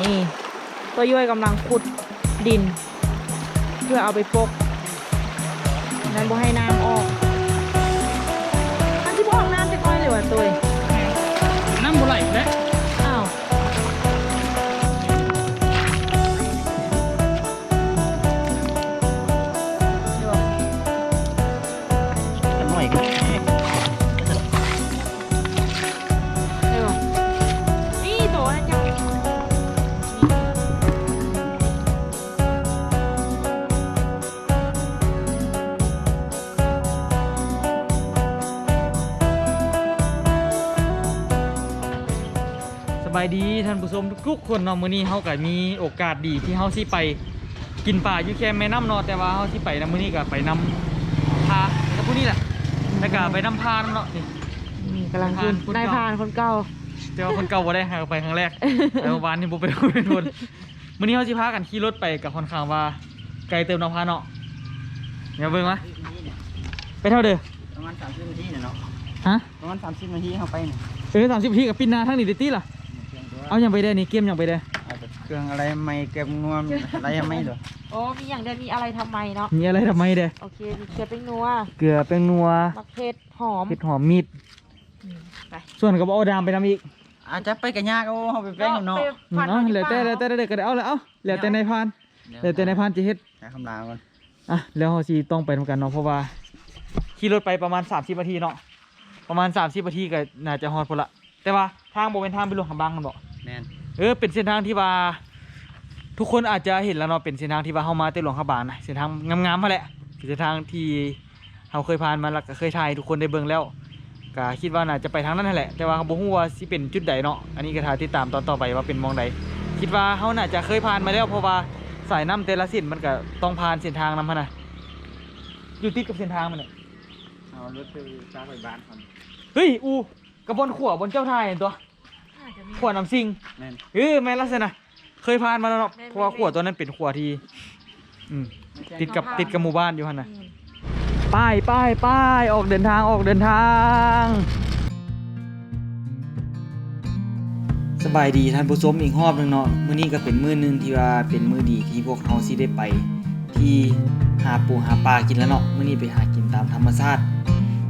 นี่ตัวย่อยกำลังขุดดิน เพื่อเอาไปปกนั้นบ่ให้น้ำออก บายดีท่านผู้ชมทุกๆคนเนาะมื้อนี้เฮาก็มีโอกาสดีที่เฮาสิไปกินปลาอยู่แค่แม่น้ำเนาะแต่ว่าเฮาสิไปนํมื้อนี้ก็ไปนำพากับผู้นี้แหละแล้วก็ไปนำพานำเนาะนี่นี่กำลังขึ้นคนนายเก่าพรานคนเก่าแต่ว่าคนเก่าบ่ได้หาไปครั้งแรกแต่เมื่อวานนี่บ่ไปเป็นคนมื้อนี้เฮาสิพากันขี่รถไปกับค่อนข้างว่าไกลเติมน้ำพาเนาะเดี๋ยวเบิ่งมาไปเท่าเด้อประมาณสามสิบนาทีเนี่ยเนาะฮะประมาณสามสิบนาทีเข้าไปเนี่ยเออ30นาทีกับปินนาทั้งนี้ได้ติล่ะ เครื่องตัวเอาหยังไปได้นี่เกมหยังไปได้อาจจะเครื่องอะไรไม่เก็บงวมอะไรไม่เหรอโอ้มีอย่างเดียวมีอะไรทำไมเนาะมีอะไรทำไมเด้อโอเคมีเกลือเป็นนัวเกลือแป้งนัวมะเขือหอมเห็ดหอมมีดอืมไปส่วนก็บ่เอาดามไปนำอีกอาจจะไปกันยากเอาเขาไปแป้งกับเนาะไปอืมฟันเนาะที่แล้วแต่ป้าแล้วแต่เด็กก็ได้เอาแล้วเอาแล้วแต่ในายพรานแล้วแต่ในายพรานจะเฮ็ดใช้คำลาก่อนอะแล้วเฮาสิต้องไปทำกันเนาะเพราะว่าขี่รถไปประมาณ30นาทีเนาะประมาณ30นาทีก็น่าจะฮอดพุ่นละแต่ว่าทางบ่เป็นทางไปหลวงคำบางกันบ่แน่นเออเป็นเส้นทางที่ว่า ทุกคนอาจจะเห็นแล้วเนาะเป็นเส้นทางที่ว่าเฮามาแต่หลวงคำบางนะเส้นทางงามๆมาแหละเป็นเส้นทางที่เฮาเคยผ่านมาแล้วก็เคยถ่ายให้ทุกคนได้เบิ่งแล้วก็คิดว่าน่าจะไปทางนั้นนั่นแหละ แต่ว่าบ่ฮู้ว่าสิเป็นจุดใดเนาะอันนี้ก็ถ้าติดตามตอนต่อไปว่าเป็นหมองใดคิดว่าเขาน่าจะเคยผ่านมาแล้วเพราะว่าสายน้ำแต่ละเส้นมันก็ต้องผ่านเส้นทางน้ำพะนะอยู่ติดกับเส้นทางมันเนี่ยเอารถไปจ้างไปบ้านคนเฮ้ยอูกระบนขวบนเจ้าทายเห็นตัวอาจจะมี ขวน้ำซิงแน่น เออแม่นลักษณะ เคยผ่านมาแล้วเนาะแม่นเพราะว่าขวตัวนั้นเป็นขวที่อืมติดกับติดกับหมู่บ้านอยู่หันนะอืมป้ายป้ายป้ายออกเดินทางออกเดินทาง สบายดีท่านผู้ชมอีกรอบหนึงเนาะมื้อนี้ก็เป็นมื้อหนึงที่ว่าเป็นมื้อดีที่พวกเราสิได้ไป ที่หาปูหาปลากินแล้วเนาะมื้อนี้ไปหากินตามธรรมชาติ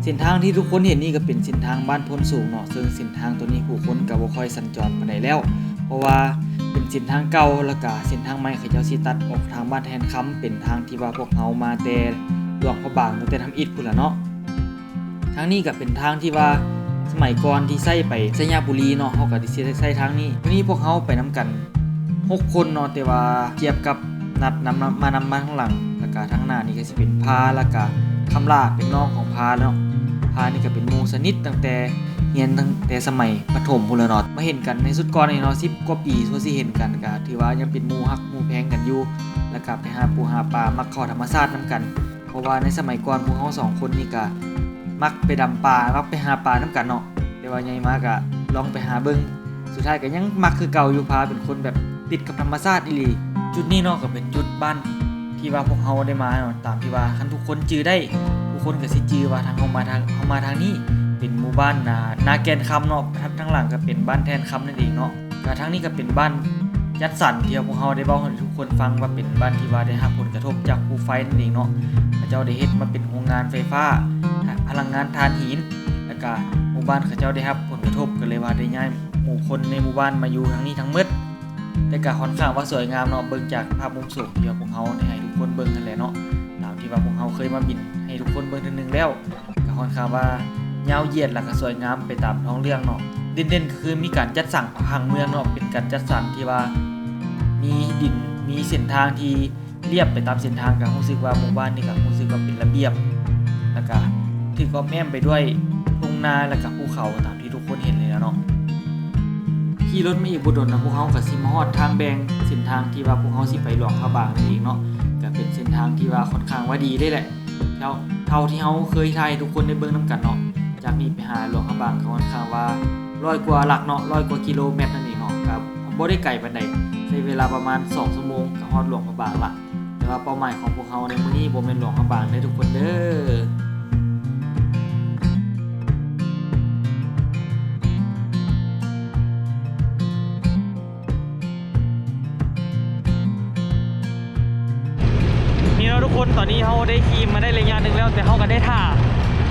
เส้นทางที่ทุกคนเห็นนี่ก็เป็นเส้นทางบ้านพ้นสูงเนาะซึ่งเส้นทางตัวนี้ผู้คนก็บ่ค่อยสัญจรไปานแล้ว เพราะว่าเป็นเส้นทางเก่าแล้วก็เส้นทางใหม่เขาเจ้าสิตัดออกทางบ้านแทนคำเป็นทางที่ว่าพวกเฮามาแต่หลวงพระบางแต่ทำอิฐพุ่นละเนาะทางนี้ก็เป็นทางที่ว่าสมัยก่อนที่ใช้ไปไสยาบุรีเนาะเฮาก็สิใช้ทางนี้วันนี้พวกเฮาไปนํกันหกคนเนาะแต่ว่าเทียบกับนัดนำมามานำมาข้างหลังแล้วก็ทางหน้านี่ก็สิเป็นพาแล้วก็คำลาเป็นน้องของพาเนาะ พานี่ก็เป็นมูสนิทตั้งแต่เรียนตั้งแต่สมัยประถมพุ่นล้วเนาะมาเห็นกันในสุดก่อนนี่เนาะ10กว่าปีทั่วสิเห็นกันก็ถือว่ายังเป็นมูฮักมูแพงกันอยู่แล้วก็ไปหาปูหาปลามักเข้าธรรมชาตินํกัน เพราะว่าในสมัยก่อนพวกเฮาสองคนนี่ก็มักไปดำปลามักไปหาปลานํกันเนาะแต่ว่าใหญ่มากก็ลองไปหาเบิ่งสุดท้ายก็ยังมักคือเก่าอยู่พาเป็นคนแบบติดกับธรรมชาติอีหลีจุดนี้เนาะก็เป็นจุดบ้าน ที่ว่าพวกเฮาได้มาเนาะตามที่ว่าคันทุกคนจือได้ ทุกคนก็สิจือว่าทางเฮามาทางเฮามาทางนี้เป็นหมู่บ้านนานาแกนคำเนาะทางทางหลังก็เป็นบ้านแทนคำนั่นเองเนาะก็ทางนี้ก็เป็นบ้านจัดสรรที่พวกเฮาได้เว้าให้ทุกคนฟังว่าเป็นบ้านที่ว่าได้รับผลกระทบจากภูไฟนั่นเองเนาะเขาเจ้าได้เฮ็ดมาเป็นโรงงานไฟฟ้า พลังงานถ่านหินแล้วก็หมู่บ้านเขาเจ้าได้รับผลกระทบก็เลยว่าได้ย้ายหมู่คนในหมู่บ้านมาอยู่ทางนี้ทั้งหมด แต่ก็ค่อนข้างว่าสวยงามเนาะเบิ่งจากภาพมุมสูงที่ว่าพวกเฮาได้ให้ทุกคนเบิ่งกันแหละเนาะตามที่ว่าพวกเฮาเคยมาบินให้ทุกคนเบิ่งทื่อนึงแล้วก็ค่อนข้างว่ายาวเหยียดแล้วก็สวยงามไปตามท้องเรื่องเนาะเด่นๆคือมีการจัดสรรผังเมืองเนาะเป็นการจัดสรรที่ว่ามีดินมีเส้นทางที่เรียบไปตามเส้นทางก็รู้สึกว่าหมู่บ้านนี่ก็รู้สึกว่าเป็นระเบียบแล้วก็ถือก็แม่มไปด้วยทุ่งนาและกับภูเขาตามที่ทุกคนเห็นเลยนะเนาะ ขี่รถมาอีกบุดนนะพวกเขากับซิมฮอดทางแบงเส้นทางที่ว่าพวกเขาสิไปหลวงพระบางนั่นเองเนาะก็เป็นเส้นทางที่ว่าค่อนข้างว่าดีได้แหละเท่าเท่าที่เขาเคยทายทุกคนได้เบิ่งน้กันเนาะจากนี้ไปหาหลวงพระบางก็ค่อนข้างว่าร้อยกว่าหลักเนาะร้อยกว่ากิโลเมตรนั่นเองเนาะครับบ่ได้ไกลปานใดใช้เวลาประมาณ2ชั่วโมงก็ฮอดหลวงพระบางละแต่ว่าเป้าหมายของพวกเขาในมื้อนี้บ่แม่นหลวงพระบางเด้อทุกคนเด้อ ทุกคนตอนนี้เขาได้ขี่มาได้ระยะหนึ่งแล้ว แต่เขาก็ได้ท่า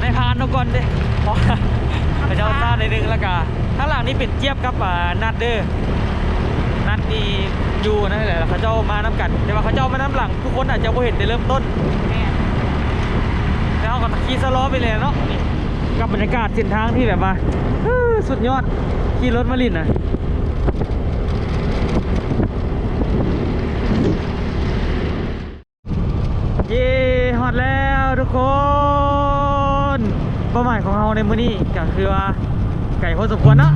ได้พานทุกคนเด้เพราะว่าพระเจ้าท่าในนึงแล้วก็ข้าหลังนี่เป็นเจี๊ยบกับนัดเด้อนัดนี่อยู่นั่นแหละเขาเจ้ามาน้ำกัน แต่ว่าเขาเจ้ามาน้ำหลัง ทุกคนอาจจะไม่เห็นในเริ่มต้นแล้วเขาก็ขี่สล้อไปเลยเนาะกับบรรยากาศเส้นทางที่แบบว่าสุดยอดขี่รถมาลินนะเย้ฮอดแล้วทุกคน เป้าหมายของเราในมื้อนี้ก็คือว่าไก่พอสมควรเนาะ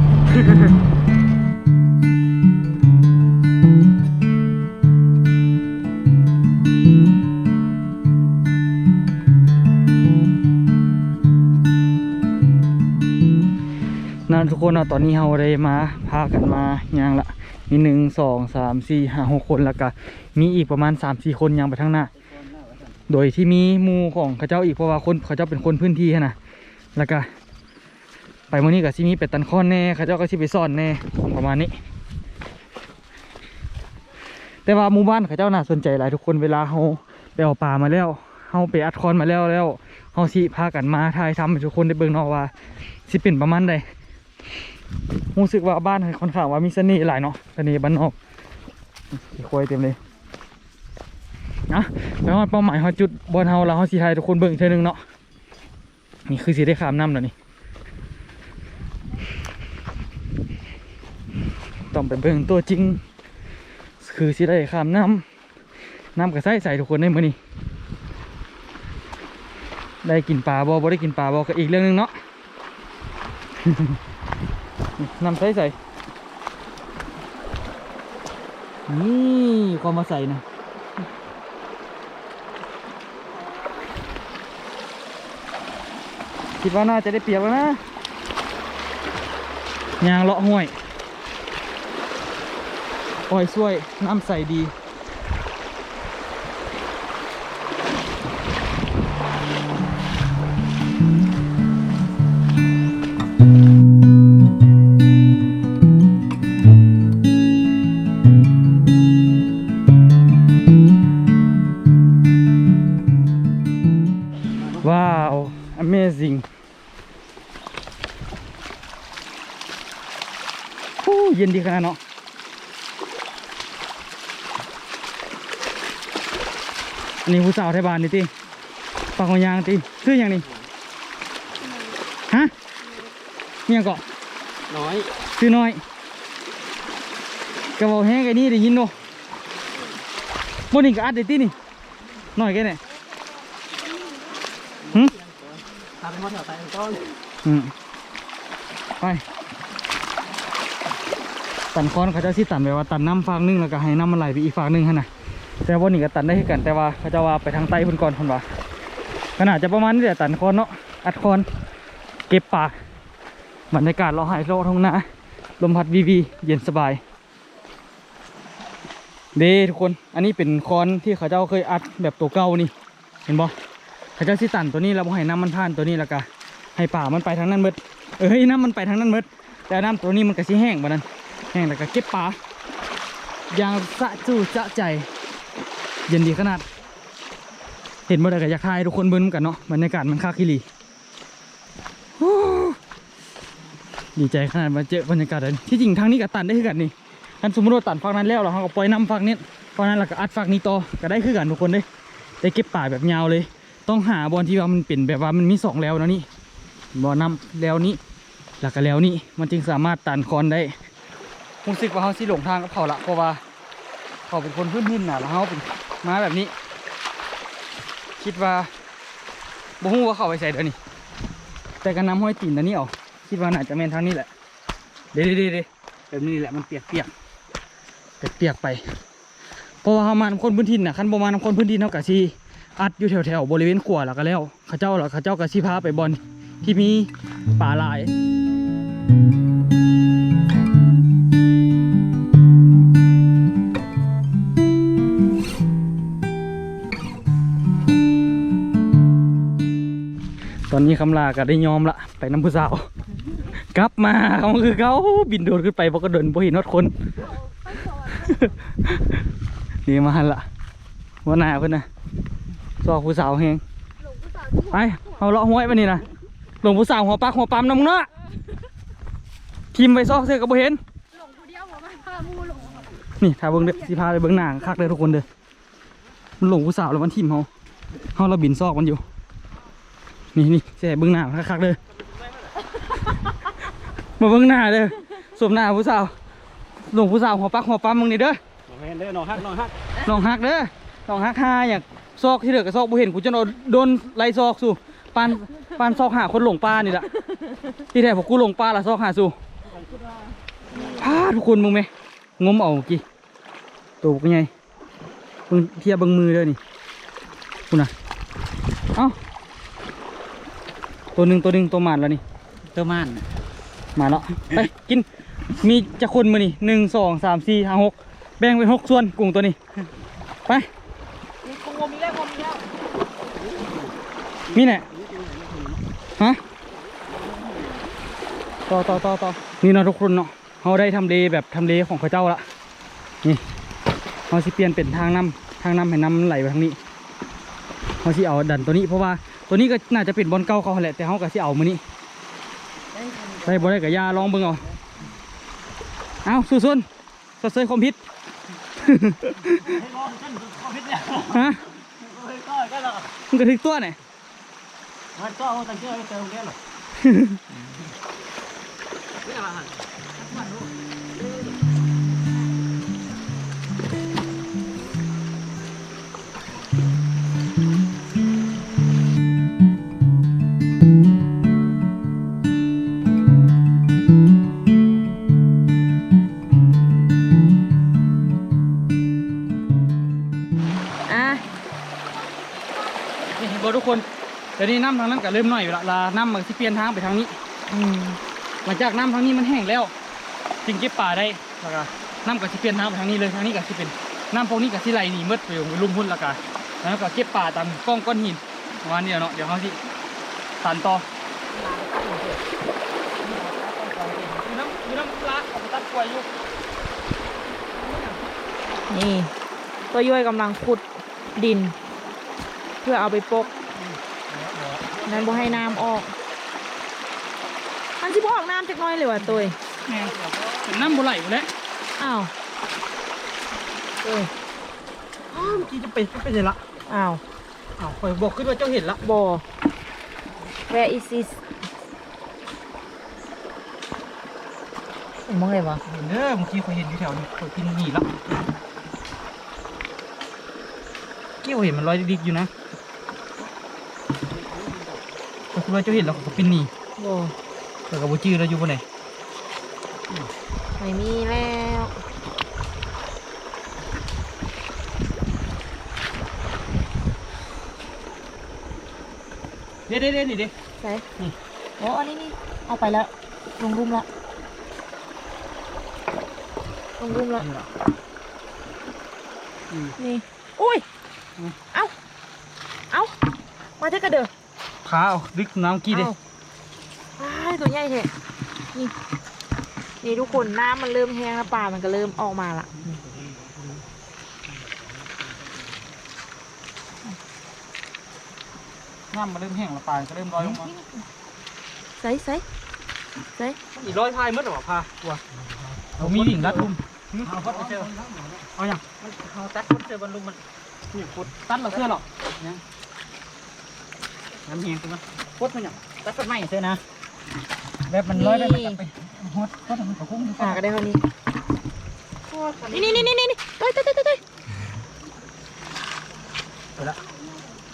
นั่นทุกคนนะตอนนี้เราได้มาพากันมาย่างละมีหนึ่งสองสามสี่ห้าหกคนแล้วก็มีอีกประมาณสามสี่คนย่างไปทางหน้า โดยที่มีมูของเขาเจ้าอีกเพราะว่าคนเขาเจ้าเป็นคนพื้นที่นะ แล้วก็ไปมื่อนี้กับซิมีเป็ดตันค้อนแน่เขาเจ้าก็ชิไปซ่อนแน่ประมาณนี้ แต่ว่าหมู่บ้านเขาเจ้าน่าสนใจหลายทุกคนเวลาเขาไปเอาปลามาแล้วเขาไปอัดคอนมาแล้วแล้วเขาสิพากันมาถ่ายทำให้ทุกคนได้เบิ่งนาะว่าสิเป็นประมาณใดรู้สึกว่าบ้านค่อนข้างว่ามีเสน่ห์หลายเนาะเสน่ห์บ้านนอกมีควายเต็มเลยนะแล้วเป้าหมายเขาจุดบอลเฮาเราเขาสีไทยทุกคนเบิ่งอีกเท่านึงเนาะ นี่คือสีได้ขามน้ำแล้วนี่ต้องเป็นเบิ่งตัวจริง คือสีได้ขามน้ำน้ำกระใสใส่ทุกคนได้มือนี้ได้กินปลาบ่บ่ได้กินปลาบ่ก็อีกเรื่องหนึงเนาะน้ำใส่ใส่นี่ก็มาใส่นะ คิดว่าน่าจะได้เปรียบแล้วนะยางเลาะห้วยปล่อยช่วยน้ำใสดี สาวไทยบ้านนี่ติปากของยางติซื้ออย่างนี้ฮะเนี่ยงเกาะน้อยซื้อน้อยกระบอกแห้งไอ้นี่ได้ยินโนโมนี่ก็อัดได้ตินี่น้อยแค่ไหนหึทำเขาแถวไทยต้นอืมไปตันค้อนเขาเจะสิตันแบบว่าตันน้ำฟางหนึงแล้วก็ให้น้ำมันไหลไปอีกฟางหนึงฮะนะ แต่วันนี้ก็ตันได้คือกันแต่ว่าเขาจะว่าไปทางใต้พิ่นก่อนคนว่าขนาดจะประมาณนี้แหละตันคอนเนาะอัดคอนเก็บป่าบรรยากาศเราหายโลทงนาลมพัดวีวีเย็นสบาย เด้ทุกคนอันนี้เป็นคอนที่เขาเจ้าเคยอัดแบบตัวเก่านี่ เห็นบ่เขาเจ้าสิตันตัวนี้แล้วบ่ให้น้ำมันผ่านตัวนี้แล้วก็ให้ป่ามันไปทางนั้นหมดเอ้ยน้ำมันไปทางนั้นหมดแต่น้ำตัวนี้มันก็สิแห้งบ่นั้นแห้งแล้วก็เก็บปลาอย่างสะจูจะใจ เย็นดีขนาด เห็นบ่ได้ก็อยากทายทุกคนเบิ่งกันเนาะบรรยากาศมันคาคิลีดีใจขนาดมาเจอบรรยากาศแบบนี้ที่จริงทางนี้ก็ตันได้คือกันนี่คันสมมติว่าตันฝั่งนั้นแล้วเราก็ปล่อยน้ำฝั่งนี้ฝั่งนั้นเราก็อัดฝั่งนี้ต่อก็ได้คือกันทุกคนเลยได้เก็บป่าแบบยาวเลย ต้องหาบอลที่ว่ามันเป็นแบบว่ามันมีสองแล้วนะนี่บอลนำแล้วนี้แล้วก็แล้วนี้มันจึงสามารถตันคอนได้รู้สึกว่าเขาสิหลงทางกับเขาละเพราะว่าเขาเป็นคนพื้นหินน่ะแล้วเขาเป็น มาแบบนี้ คิดว่าบ่ฮู้ว่าเขาไปใส่เดี๋ยวนี้แต่การนำห้อยตีนอันนี้ออกคิดว่าน่าจะแม่นทางนี้แหละ เดี๋ยวเดี๋ยวเดี๋ยวแบบนี้แหละมันเปียกเปียกเปียกเปียกไปเพราะว่าเขามานำคนพื้นถิ่นน่ะคันบ่มานำคนพื้นถิ่นเท่ากับที่อัดอยู่แถวๆบริเวณขวาแล้วก็แล้ว เขาเจ้าแล้วเขาเจ้าก็สิพาไปบอลที่มีป่าลายต อนนี้คำลาก็ได้ยอมละไปน้ำผู้สาว กลับมาเขาคือเขาบินโดดขึ้นไปเพราะก็เดินบ่เห็นนอดคนนี่มาละว่าหนาเพื่อนนะซอกผู้สาวเฮงไปเอาเลาะห้วยไปนี่นะหลวงผู้สาวหัวปักหัวปั๊มน้ำมึงเนาะทีมไปซอกเสื้อกับบเห็นหลงผู้เหลงนี่ถ้ายเบิ่งเด้อสิพาไปเบิ่งหนังคักเลยทุกคนเด้อมันหลงผู้สาวแล้วมันทีมเฮาเฮาเราบินซอกมันอยู่ นี่นี่สิให้เบิ่งหน้ามันคักๆเลยมาเบิ่งหน้าเด้อสวมหน้าผู้สาวหลงผู้สาวหัวปักหัวปั๊มมึงนี่เด้อน้องเห็นเด้อน้องฮักน้องฮักน้องฮักเด้อน้องฮักหาอยากซอกที่เหลือก็ซอกบ่เห็นกูจะโดนโดนไล่ซอกสู่ปานปานซอกหาคนหลงป่านี่แหละที่แท้พวกกูหลงป่าละซอกหาสู่พาทุกคนมึงไหมงมเอาเมื่อกี้ตัวเป็นไงเบิ่งเทียบเบิ่งมือเด้อนี่คุณน่ะเอ้า ตัวหนึ่งตัวหนึ่งตัวหมานแล้วนี่เจ้าม่านมาแล้วไปกินมีจะคนมือนี่หนึ่งสองสามสี่ห้าหกแบ่งเป็นหกส่วนกุ้งตัวนี้ไปงมอีกแล้วงมอีกแล้วมีไหนฮะต่อต่อต่อต่อนี่เนาะทุกคนเนาะเขาได้ทำเลแบบทำเลของเขาเจ้าละนี่เขาสิเปลี่ยนเป็นทางน้ำทางน้ำให้น้ำมันไหลไปทางนี้เขาสิเอาดันตัวนี้เพราะว่า ตัวนี้ก็น่าจะเป็นบอลเก่าเขาแหละแต่เขาก็สิเอามือนี้ได้บอลได้กับยาลองเบิ่งเอาเอาสู้ซุนสดเซยคอมพิษฮะมันกระทึกตัวไหนมันก็เอาตั้งเชื่อไปเติมแค่หรออ่ ยวนี้น้ำทางนั้นก็เริ่มน้อยอยู่ละลาน้ำมันสิเปลี่ยนทางไปทางนี้อืมหลังจากน้ำทางนี้มันแห้งแล้ว จึงเก็บป่าได้แล้วก็น้ำก็สิเปลี่ยนทางไปทางนี้เลยทางนี้ก็สิเป็นน้ำพวกนี้ก็สิไหลหนีหมืดไปอยู่ลุ่มพุ่นและกันแล้วก็เก็บป่าตามกล้องก้อนหินประมาณนี้เนาะเดี๋ยวเขาสิตันต่อมีน้ำมีน้ำปลาของตัดกล้วยอยู่นี่ตัวย่อยกำลังขุดดิน เพื่อเอาไปปก นั้นบ่ให้น้ำออก มันสิบ่ออกน้ำจักหน้อยเลยว่ะตัวแม่เป็นน้ำบุไหลอยู่แล้วอ้าวเอ้ยอ้าวเมื่อกี้จะไปจะไปไหนละอ้าวอ้าวคอยบอกขึ้นว่าเจ้าเห็นละบ่ Where is this มองไงวะเห็นเด้อเมื่อกี้คอยเห็นอยู่แถวนี้คอยกินหนีละเกี่ยวเห็นมันลอยดิกๆอยู่นะข้อย คิดว่าเจ้าเห็นแล้วเขาเป็นหนีบ่แต่กับบูจื้อเราอยู่บนไหนไม่มีแล้วเด้เด้เด้นี่เด้ใช่นี่โอ้อันนี้นี่เอาไปแล้วลงรุมละลงรุมละนี่ละนี่อุ้ยอืมเอ้าเอ้ามาเท่ากระเด้อ พาเอาดึกน้ำกี้เด้เอ้าอ้ายตัวใหญ่แท้นี่นี่ทุกคนน้ำมันเริ่มแห้งแล้วปลามันก็เริ่มออกมาละน้ำมันเริ่มแห้งและปลาก็เริ่มลอยลงมาใส่ใส่ใส่อีร้อยพายมืดหรอพาตัวเอามีวิ่งรัดลุมเอาพัดไปเจอเอาอย่างเอาตัดพัดเจอบอลลุมมันนี่พุดตัดเราเสื้อหรอกยัง น้ำเฮียงตัวมันพุดมันอย่างตัดต้นไม้เสื้อนะ แบบมันลอยได้มันกลับไปฮอดฮอดมันก็คุ้มอยู่ปลาก็ได้เท่านี้นี่นี่นี่นี่นี่ตัวตัวตัวตัวตัวไปละ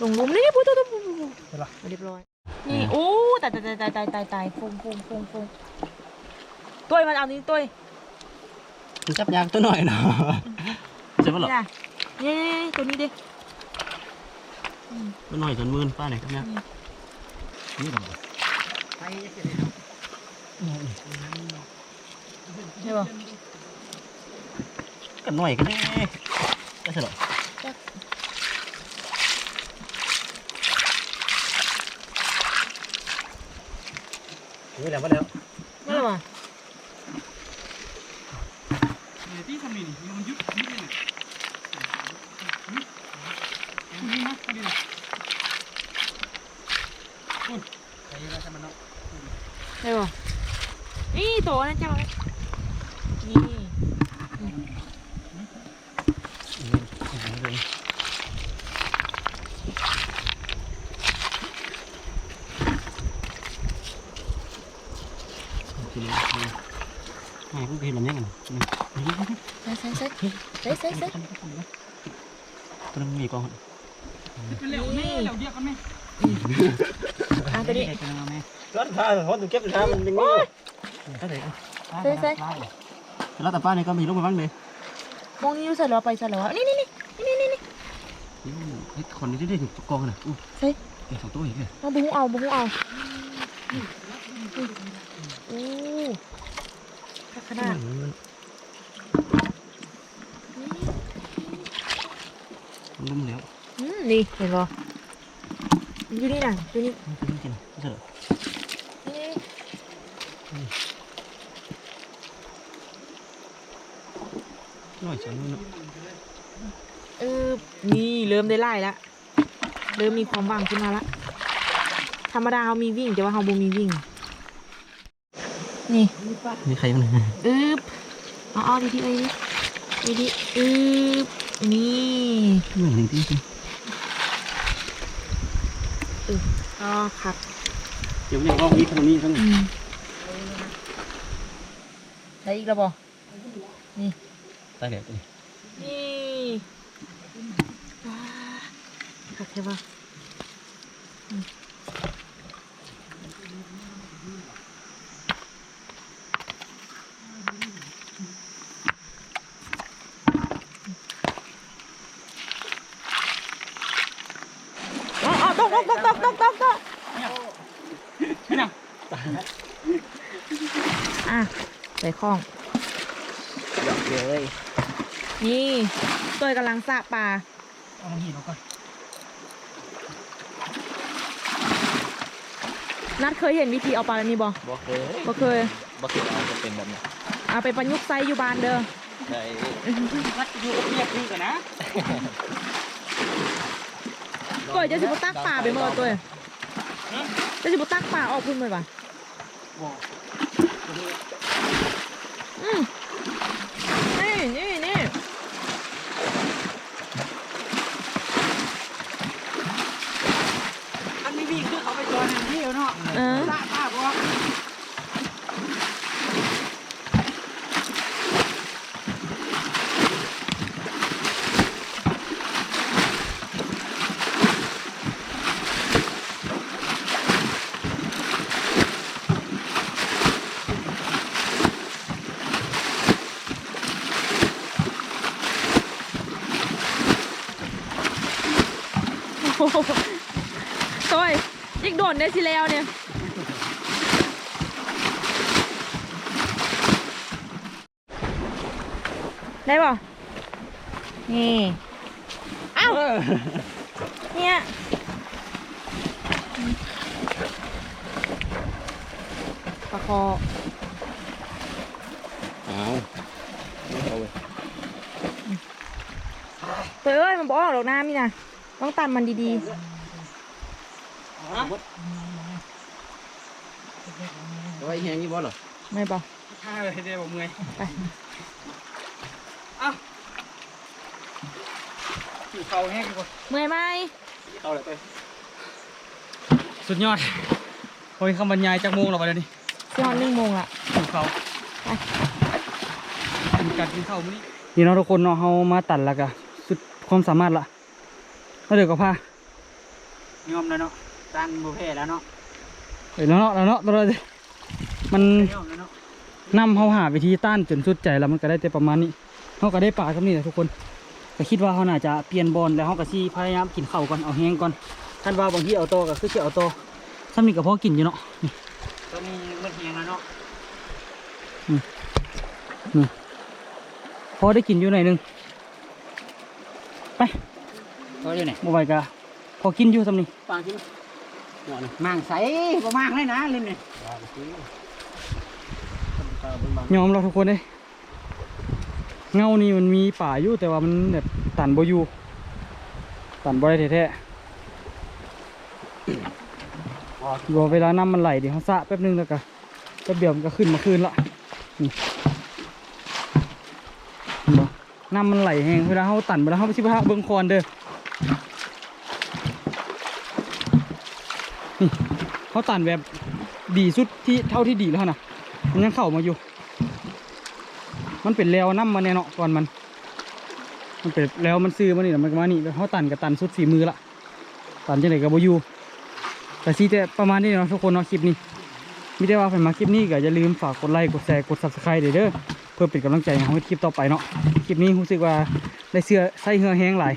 ลงรุมนี่ปุ๊บปุ๊บปุ๊บปุ๊บปุ๊บไปละเรียบร้อย นี่โอ้ตายตายตายตายตายตายฟงฟงฟงฟงตัวมันเอานี้ตัวจับยางตัวหน่อยเนาะใช่ปะหรอนี่นะนี่นี่นี่ตัวนี้ดิ ตัวหน่อยจนมื่นป้าไหนครับเนี่ยนี่หรอใช่ป่ะกันหน่อยก็ได้ก็ใช่หรอนี่แหละมาแล้วไม่หรอวะที่ทำนี่นี่มันยุบยุบเลยนี่นะนี่นะนี่นะ ใส่ใส่ใส่ใส่ใส่ ตัวนั้นมีกอง เร็วนี่เร็วเดียวกันไหมอะตัวนี้ รถพาเขาถึงเก็บช้ามันยังมีใส่ใส่แล้วแต่ป้านี่ก็มีลูกมาบ้างเลยมองนิ้วใส่เหรอไปใส่เหรอนี่นี่นี่นี่นี่นี่คนนี้ที่ได้ถึงกองน่ะอู้เฮ้ยสองตัวอีกเลยเอาบุ้งเอาบุ้งเอาโอ้ขนาดลุ่มแล้วอืมนี่เห็นป่อยู่นี่น่ะอยู่นี่ ไม่กินไม่ใช่เหรอ นี่ น้อยจังนู่นเออนี่เริ่มได้ไล่ละเริ่มมีความหวังขึ้นมาละธรรมดาเขามีวิ่งแต่ว่าเขาบ่มีวิ่ง นี่มีใครมั้งอึบเอาเอาดีดีๆเลยดีดีๆอึบนี่หนึ่งหนึ่งที่จริงก็ครับเดี๋ยวเนี่ยก็มีคนนี้ทั้งอืมได้อีกแล้วบ่นี่ ตายแล้วนี่ว้าขัดใช่ปะอืมอ๋ออ๋อตกตกตกตกตกตกตกอะใส่ข้องเลย นี่ตัวกำลังสระปลาเอาหินออกก่อนนัดเคยเห็นวิธีเอาปลาแบบนี้บ่บอกเคยบ่เคยบอกเคยเอาจะเป็นแบบนี้เอาไปประยุกต์ใส่อยู่บ้านเด้อได้รัดอยู่กับเรียบนี่ก่อนนะตัวจะสิบตักปลาไปเมื่อตัวจะสิบตักปลาออกพุ่นเลยป่ะอืมนี่นี่นี่ อันนี้วิ่งคือเขาไปจอยในที่ เออตาตาบอกโอ้โหตัวยิกโดดได้สิแล้วเนี่ยได้ป่ะนี่ เอ้าเนี่ยปลาคอเอาเอาเว้ยตัวเอ้ยมันบอกออกดอกน้ำนี่นะต้องตันมันดีไว้แห้งยี่บอสเหรอๆไม่บอกท่าเลยเดี๋ยวผมเมื่อยไป อยู่ เขาแห้งกว่าเมื่อยไหมเอาเลยไปสุดยอดโอ้ยคำบรรยายจากโมงเราไปเลยนี่สิฮอนหนึ่งโมงละอยู่เขาเป็นการกินข้าวมื้อนี้นี่เนาะทุกคนเนาะเฮามาตัดแล้วก็สุดความสามารถละแล้วเดี๋ยวก็พายอมแล้วเนาะตั้งบุฟเฟ่แล้วเนาะเดี๋ยวแล้วเนาะแล้วเนาะตัวเราดิมันยอมแล้วเนาะนำเฮาหาวิธีต้านจนสุดใจแล้วมันก็ได้แต่ประมาณนี้เฮาก็ได้ปลากับนี่แหละทุกคน ก็คิดว่าเฮาน่าจะเปลี่ยนบอลแล้วเฮาก็สิพยายามกินข้าวก่อนเอาแห้งก่อนท่านว่าบางทีเอาโตก็คือสิเอาโตซ้ำนี่ก็พอกินอยู่เนาะนี่ตอนนี้มันเฮียงแล้วเนาะพอได้กินอยู่หน่อยหนึงไปก็อยู่ไหนบ่ไหวก็พอกินอยู่ซ้ำนี่ปางกินหัวนี่มางใสบ่มางเลยนะเล่นนี่ยอมเราทุกคนเลย เงานี่มันมีป่าอยู่แต่ว่ามันแบบตันบอยู่ตันบ่ได้แท้ๆรอเวลาน้ำมันไหลเดี๋ยวเขาสะแป๊บนึงแล้วก็แป๊บเดียวมันก็ขึ้นมาคืนละน้ำมันไหลแห้งเวลาเขาตันเวลาเขาไปชิบะเบิ้งคอนเด้อนี่เขาตันแบบดีสุดที่เท่าที่ดีแล้วนะมันยังเข้ามาอยู่ มันเป็นแล้วน้ำมันแน่เนาะก่อนมัน มันเป็นแล้วมันซื้อมานี่แล้วมันมานี่แล้วเขาตันกับตันสุดฝีมือละตันจังไหนกับโบยูแต่ซีแต่ประมาณนี้เนาะทุกคนเนาะคลิปนี้มิได้ว่าใครมาคลิปนี้ก็อย่าลืมฝากกดไลค์กดแชร์กด subscribe เด้อเพื่อเป็นกำลังใจให้เราให้คลิปต่อไปเนาะคลิปนี้รู้สึกว่าได้เสื้อใส่เหือแห้งหลาย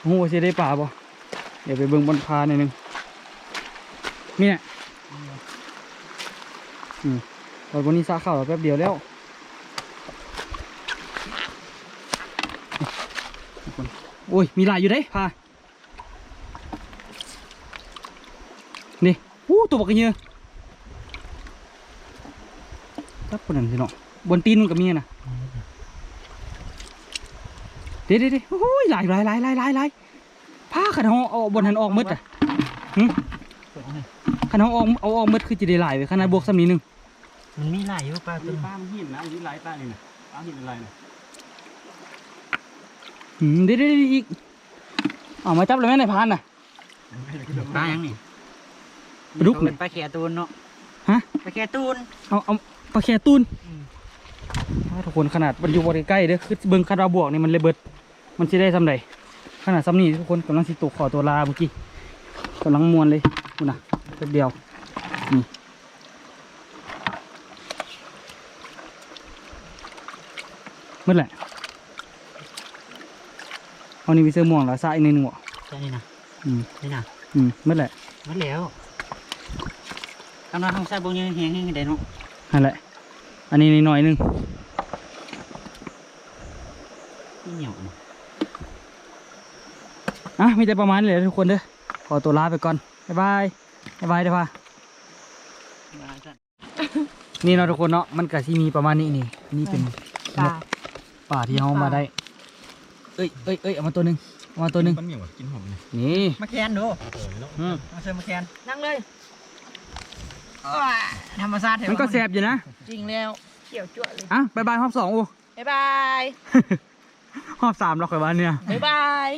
โอ้โหสิได้ป่าบ่เดี๋ยวไปเบิ่งบนพาหน่อยนึงนี่เนี่ยอื มตอนวันนี้ซาข้าวแป๊บเดียวแล้วโอ้ย มีหลายอยู่เด้พานี่อู้ตัวบักเยอะจับคนนั้นสิเนาะบนตีนมันก็มีนะเดี๋ยวเดี๋ยวเดี๋ยวโอ้ยหลายหลายหลายหลายหลายหลายผ้าขันห้องเอาบนหันออกมืดอะขันห้องออกเอาออกมืดคือจะได้หลายไปขนาดบวกสำนีหนึ่ง มันมีหลายอยู่ปลาตัวป้ามันหินนะอยู่หลายตาเลยนะป้าหินอะไรนะหืมเดี๋ยวเดี๋ยวเดี๋ยวอีกเอามาจับเลยไหมในพานน่ะปลายังนี่ปลาดุกเป็เนี่ยนปลาแขตูนเนาะฮะ ปลาแขตูนเอาเอาปลาแคตูนอ้าวทุกคนขนาดมันอยู่บริใกล้ๆเด้อคือเบิ่งคาราบวกนี่มันเลยเบิด มันจะได้สำใดขนาดซ้ำนี่ทุกคนกำลังสิตกขอตัวลาเมื่อกี้กำลังมวนเลยคุณน่ะแป๊บเดียวนี่ มืดแหละเอานี่วิเซอร์ม่วงแล้วซะอีกในหนึ่งบ่ใช่นี่นะอืมนี่นะอืมมืดแหละมันแล้วกำลังทำใส่บงยังแห้งๆได้เนาะนั่นแหละ อันนี้นิดหน่อยหนึงนี่เหนียวนะอะมีแต่ประมาณนี้แหละทุกคนเด้อขอตัวลาไปก่อนบ๊ายบายบ๊ายบายเด้อพ่อมาจ้ะนี่เนาะทุกคนเนาะมันก็ที่มีประมาณนี้นี่นี่เป็นปลา ป่าที่เขามาได้ เอ้ยเอ้ยเอ้ยเอามาตัวหนึ่งเอามาตัวหนึ่งมันเหนียวกินหอมเลยนี่มาแคนดูอืมมาเชิญมาแคนนั่งเลยธรรมชาติมันก็แสบอยู่นะ จริงแล้วเขียวจั่วเลยอะบ๊ายบายรอบสองโอ้บ๊ายบาย รอบสามเราค่อยว่าเนี่ย บ๊ายบาย